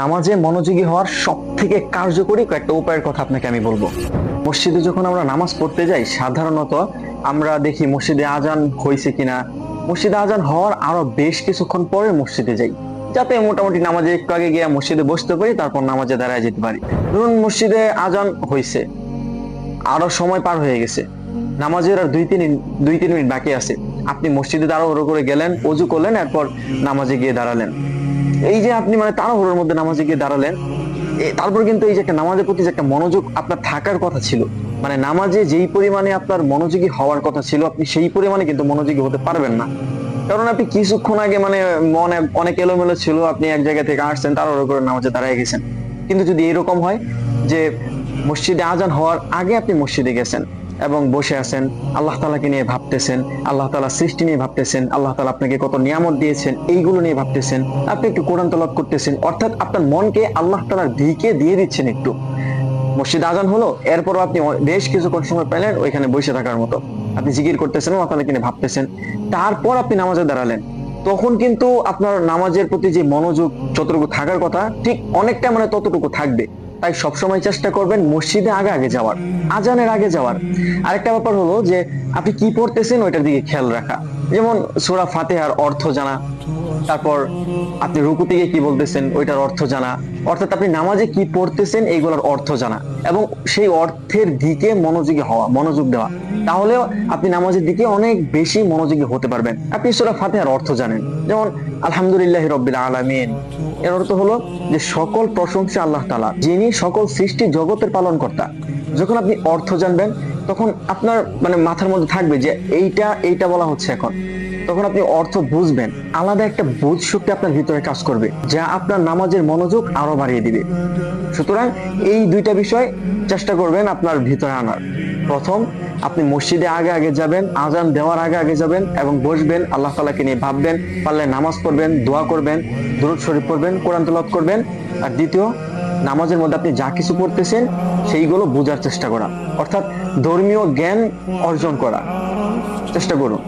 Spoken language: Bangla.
নামাজে মনোযোগী হওয়ার সব থেকে কার্যকরী কয়েকটা উপায়ের কথা আপনাকে আমি বলব। মসজিদে যখন আমরা নামাজ পড়তে যাই, সাধারণত আমরা দেখি মসজিদে আজান হয়েছে কিনা। মসজিদে আজান হওয়ার আরও বেশ কিছুক্ষণ পরে মসজিদে যাই, যাতে মোটামুটি নামাজে একটু আগে গিয়ে মসজিদে বসতে পারি, তারপর নামাজে দাঁড়ায় যেতে পারি। ধরুন মসজিদে আজান হয়েছে, আরও সময় পার হয়ে গেছে, নামাজের আর দুই তিন দুই তিন মিনিট বাকি আছে। আপনি মসজিদে তাড়াহুড়ো করে গেলেন, অজু করলেন, এরপর নামাজে গিয়ে দাঁড়ালেন। এই যে আপনি মানে তাড়াহুড়োর মধ্যে নামাজে গিয়ে দাঁড়ালেন তারপর কিন্তু এই যে একটা নামাজের প্রতি যে একটা মনোযোগ আপনার থাকার কথা ছিল মানে নামাজে যেই পরিমাণে আপনার মনোযোগী হওয়ার কথা ছিল, আপনি সেই পরিমাণে কিন্তু মনোযোগী হতে পারবেন না। কারণ আপনি কিছুক্ষণ আগে মানে মনে অনেক এলোমেলো ছিল, আপনি এক জায়গা থেকে আসছেন, তাড়াহুড়ো করে নামাজে দাঁড়ায় গেছেন। কিন্তু যদি এরকম হয় যে মসজিদে আজান হওয়ার আগে আপনি মসজিদে গেছেন এবং বসে আছেন। আল্লাহ তালাকে নিয়ে ভাবতেছেন, আল্লাহ তালা সৃষ্টি নিয়ে ভাবতেছেন, আল্লাহ তালা আপনাকে কত নিয়ামত দিয়েছেন, এইগুলো নিয়ে ভাবতেছেন। আপনি একটু কোরআন তলাপ করতেছেন, অর্থাৎ আপনার মনকে আল্লাহ তালার দিকে দিয়ে দিচ্ছেন একটু। মসজিদ আজান হলো, এরপরও আপনি বেশ কিছুক্ষণ সময় পেলেন ওইখানে বসে থাকার মতো। আপনি জিকির করতেছেন, আল্লাহ তালাকে নিয়ে ভাবতেছেন। তারপর আপনি নামাজে দাঁড়ালেন। তখন কিন্তু আপনার নামাজের প্রতি যে মনোযোগ, যতটুকু থাকার কথা, ঠিক অনেকটা মানে ততটুকু থাকবে। তাই সবসময় চেষ্টা করবেন মসজিদে আগে আগে যাওয়ার, আজানের আগে যাওয়ার। আরেকটা ব্যাপার হলো যে আপনি কি পড়তেছেন ওইটার দিকে খেয়াল রাখা। যেমন সুরা ফাতেহার অর্থ জানা, তারপর আপনি রুকু থেকে কি বলতেছেন ওইটার অর্থ জানা, অর্থাৎ আপনি নামাজে কি পড়তেছেন এইগুলোর অর্থ জানা এবং সেই অর্থের দিকে মনোযোগী হওয়া, মনোযোগ দেওয়া। তাহলেও আপনি নামাজের দিকে অনেক বেশি মনোযোগী হতে পারবেন। আপনি সুরা ফাতেহার অর্থ জানেন। যেমন, আলহামদুলিল্লাহ রব্বিল আলামিন এর অর্থ হলো যে সকল প্রশংসা আল্লাহ তালা যিনি সকল সৃষ্টি জগতের পালন কর্তা যখন আপনি অর্থ জানবেন তখন আপনার মানে মাথার মধ্যে থাকবে যে এইটা এইটা বলা হচ্ছে এখন। তখন আপনি অর্থ বুঝবেন। আলাদা একটা বোধ শক্তি আপনার ভিতরে কাজ করবে, যা আপনার নামাজের মনোযোগ আরও বাড়িয়ে দিবে। সুতরাং এই দুইটা বিষয় চেষ্টা করবেন আপনার ভিতরে আনার। প্রথম, আপনি মসজিদে আগে আগে যাবেন, আজান দেওয়ার আগে আগে যাবেন এবং বসবেন, আল্লাহ তালাকে নিয়ে ভাববেন, পারলে নামাজ পড়বেন, দোয়া করবেন, দুরুদ শরীফ পড়বেন, কোরআন তলাপ করবেন। আর দ্বিতীয় নামাজের মধ্যে আপনি যা কিছু পড়তেছেন, সেইগুলো বোঝার চেষ্টা করা। অর্থাৎ ধর্মীয় জ্ঞান অর্জন করা। চেষ্টা করুন।